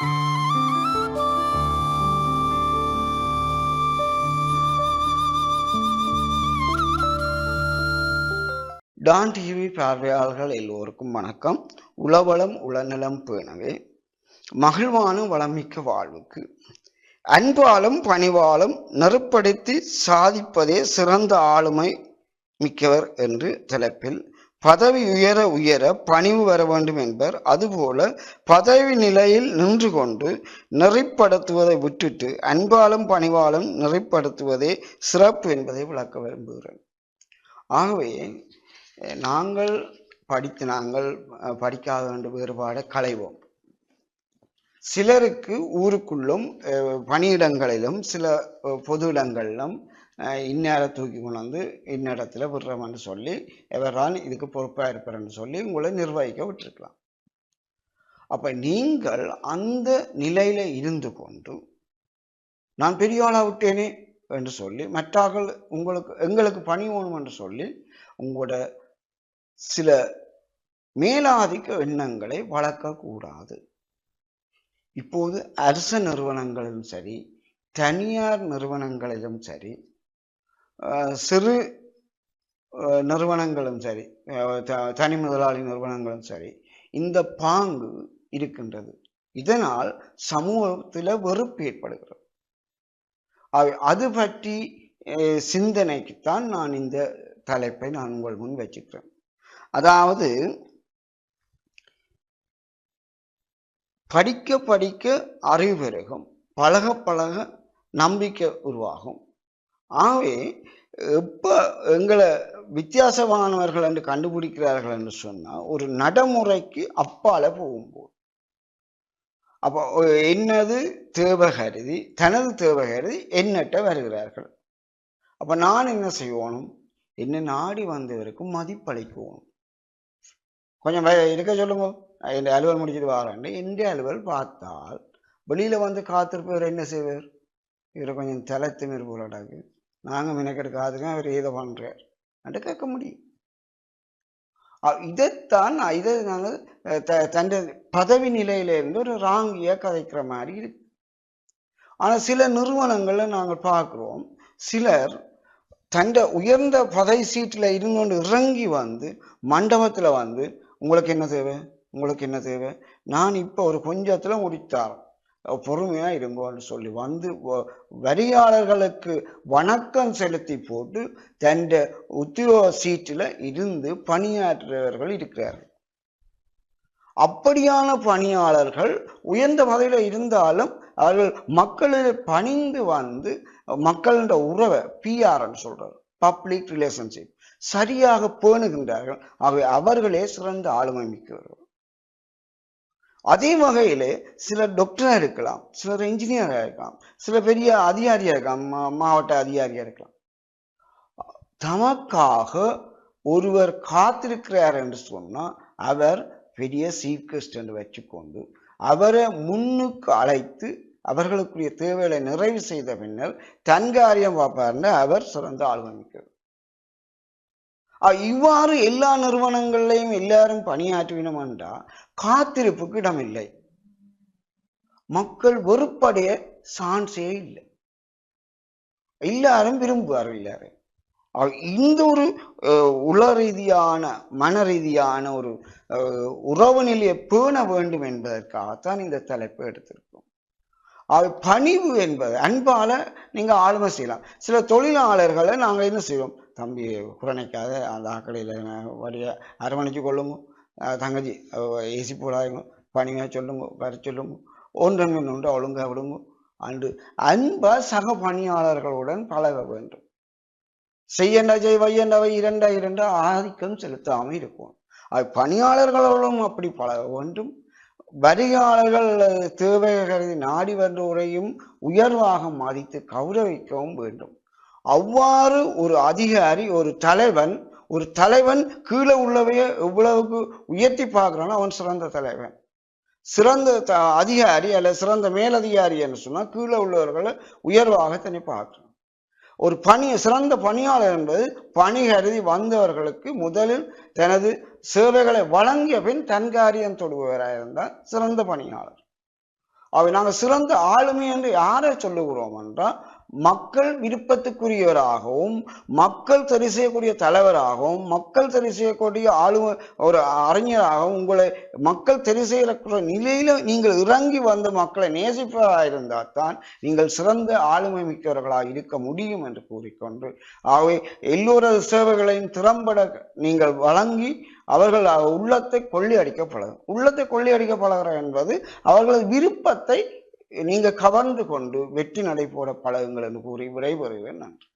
Don TV பார்வையாளர்கள் எல்லோருக்கும் வணக்கம். உளவளம் உளநலம் பேணவே. மகிழ்வான வளமிக்க வாழ்வுக்கு. அன்பாலும் பணிவாலும் நெருப்படுத்தி சாதிப்பதே சிறந்த ஆளுமை மிக்கவர் என்று தலைப்பில் பதவி உயர உயர பணிவு வர வேண்டும் என்பர். அதுபோல பதவி நிலையில் நின்று கொண்டு நெறிப்படுத்துவதை விட்டுட்டு அன்பாலும் பணிவாலும் நெறிப்படுத்துவதே சிறப்பு என்பதை விளக்க விரும்புகிறேன். ஆகவே நாங்கள் படித்து நாங்கள் படிக்காத வேண்டிய வேறுபாடை களைவோம். சிலருக்கு ஊருக்குள்ளும் பணியிடங்களிலும் சில பொது இடங்களிலும் இந்நேர தூக்கி கொண்டு வந்து இன்னிடத்துல விடுறோம்னு சொல்லி எவரான் இதுக்கு பொறுப்பாக இருப்பார்னு சொல்லி உங்களை நிர்வகிக்க விட்டுருக்கலாம். அப்போ நீங்கள் அந்த நிலையில் இருந்து கொண்டு நான் பெரிய விட்டேனே என்று சொல்லி மற்றார்கள் உங்களுக்கு எங்களுக்கு பணி வேணும் என்று சொல்லி உங்களோட சில மேலாதிக்க எண்ணங்களை வளர்க்கக்கூடாது. இப்போது அரச நிறுவனங்களிலும் சரி தனியார் நிறுவனங்களிலும் சரி சிறு நிறுவனங்களும் சரி த- தனி முதலாளி நிறுவனங்களும் சரி இந்த பாங்கு இருக்கின்றது. இதனால் சமூகத்தில் வெறுப்பு ஏற்படுகிறது. அது பற்றி சிந்தனைக்குத்தான் நான் இந்த தலைப்பை நான் உங்கள் முன் வச்சுக்கிறேன் அதாவது படிக்க படிக்க அறிவு பெருகும் பழக பழக நம்பிக்கை உருவாகும். ஆகவே எப்போ எங்களை வித்தியாசமானவர்கள் என்று கண்டுபிடிக்கிறார்கள் என்று சொன்னால் ஒரு நடைமுறைக்கு அப்பால போகும்போது. அப்போ என்னது தேவை கருதி தனது தேவை கருதி என்னட்ட வருகிறார்கள். அப்போ நான் என்ன செய்யணும்? என்ன நாடி வந்தவருக்கு மதிப்பளிக்கணும். கொஞ்சம் இருக்க சொல்லுங்க. என் அலுவல் முடிஞ்சது வரேன். என்ற அலுவல் பார்த்தால் வெளியில் வந்து காத்திருப்பவர் என்ன செய்வார்? இவரை கொஞ்சம் தலைத்திமிர் போலடாக்கு நாங்கள் மெனக்கெடுக்காதுங்க அவர் இதை பண்ணுறார் என்று கேட்க முடியும். இதைத்தான் நான் இதை நாங்கள் தன் பதவி நிலையிலேருந்து ஒரு ராங்கியாக கதைக்கிற மாதிரி இருக்கு. ஆனால் சில நிறுவனங்களில் நாங்கள் பார்க்குறோம். சிலர் தண்டை உயர்ந்த பதவி சீட்டில் இருந்து இறங்கி வந்து மண்டபத்தில் வந்து உங்களுக்கு என்ன தேவை? உங்களுக்கு என்ன தேவை? நான் இப்போ ஒரு கொஞ்சத்தில் முடித்தார் பொறுமையா இருங்கோன்னு சொல்லி வந்து வரியாளர்களுக்கு வணக்கம் செலுத்தி போட்டு தண்ட உத்தியோக சீட்டில் இருந்து பணியாற்றுறவர்கள் இருக்கிறார்கள். அப்படியான பணியாளர்கள் உயர்ந்த வகையில் இருந்தாலும் அவர்கள் மக்களில் பணிந்து வந்து மக்களோட உறவை பிஆர்ன்னு சொல்றாரு. பப்ளிக் ரிலேஷன்ஷிப் சரியாக பேணுகின்றார்கள். அவை அவர்களே சிறந்த ஆளுமை மிக்கவர்கள். அதே வகையிலே சிலர் டாக்டராக இருக்கலாம் சிலர் இன்ஜினியராக இருக்கலாம் சில பெரிய அதிகாரியாக இருக்கலாம் மா- மாவட்ட அதிகாரியாக இருக்கலாம். தமக்காக ஒருவர் காத்திருக்கிறார் என்று சொன்னால் அவர் பெரிய சீஃப் கெஸ்ட் என்று வச்சுக்கொண்டு அவரை முன்னுக்கு அழைத்து அவர்களுக்குரிய தேவைகளை நிறைவு செய்த பின்னர் தன் காரியம் பார்ப்பார்னு அவர் சிறந்த ஆளுமை மிக்கவர். இவ்வாறு எல்லா நிறுவனங்கள்லையும் எல்லாரும் பணியாற்றினோம் என்றால் காத்திருப்புக்கு இடமில்லை. மக்கள் வெறுப்படைய சான்ஸே இல்லை. எல்லாரும் விரும்புவார்கள் எல்லாரும் இந்த ஒரு உள ரீதியான மன ரீதியான ஒரு உறவு நிலையை பேண வேண்டும் என்பதற்காகத்தான் இந்த தலைப்பை எடுத்திருக்கோம். அது பணிவு என்பது அன்பால நீங்க ஆளுமை செய்யலாம். சில தொழிலாளர்களை நாங்கள் என்ன செய்வோம்? தம்பி குரணைக்காத அந்த ஆக்கடையில் வரிய அரவணைச்சு கொள்ளுங்க தங்கச்சி ஏசி போடாதுங்க பணிமையாக சொல்லுங்க வர சொல்லுங்க ஒன்றன் ஒன்று ஒழுங்காக விடுங்க அன்று அன்பா சக பணியாளர்களுடன் பழக வேண்டும். செய்யண்ட செய் வையண்டவை இரண்டா இரண்டா ஆதிக்கம் செலுத்தாமல் இருக்கும் அது பணியாளர்களோடும் அப்படி பழக வேண்டும். வருகையாளர்கள் தேவை கருதி நாடி வருவோரையும் உயர்வாக மதித்து கௌரவிக்கவும் வேண்டும். அவ்வாறு ஒரு அதிகாரி ஒரு தலைவன் ஒரு தலைவன் கீழே உள்ளவைய எவ்வளவுக்கு உயர்த்தி பார்க்குறானோ அவன் சிறந்த தலைவன். சிறந்த த- அதிகாரி அல்ல சிறந்த மேலதிகாரி என்று சொன்னா கீழே உள்ளவர்களை உயர்வாக தனி பார்க்கணும் ஒரு பணி சிறந்த பணியாளர் என்பது பணி கருதி வந்தவர்களுக்கு முதலில் தனது சேவைகளை வழங்கிய பின் தன் காரியம் தொடுபவராக இருந்தால் சிறந்த பணியாளர். அவை நாங்கள் சிறந்த ஆளுமை என்று யாரை சொல்லுகிறோம் என்றால் மக்கள் விருப்பத்துக்குரியவராகவும் மக்கள் சரி செய்யக்கூடிய தலைவராகவும் மக்கள் சரி செய்யக்கூடிய ஆளுமை ஒரு அறிஞராகவும் உங்களை மக்கள் சரி செய்யக்கூடிய நிலையில நீங்கள் இறங்கி வந்து மக்களை நேசிப்பவராக இருந்தால் தான் நீங்கள் சிறந்த ஆளுமை மிக்கவர்களாக இருக்க முடியும் என்று கூறிக்கொண்டு ஆகவே எல்லோரது சேவைகளையும் திறம்பட நீங்கள் வழங்கி அவர்கள் உள்ளத்தை கொள்ளையடிக்க பழகும் உள்ளத்தை கொள்ளையடிக்க பழகிற என்பது அவர்களது விருப்பத்தை நீங்க கவர்ந்து கொண்டு வெற்றி நடை போட பழகுங்கள் என்று கூறி விடைபெறுவேன் நன்றி.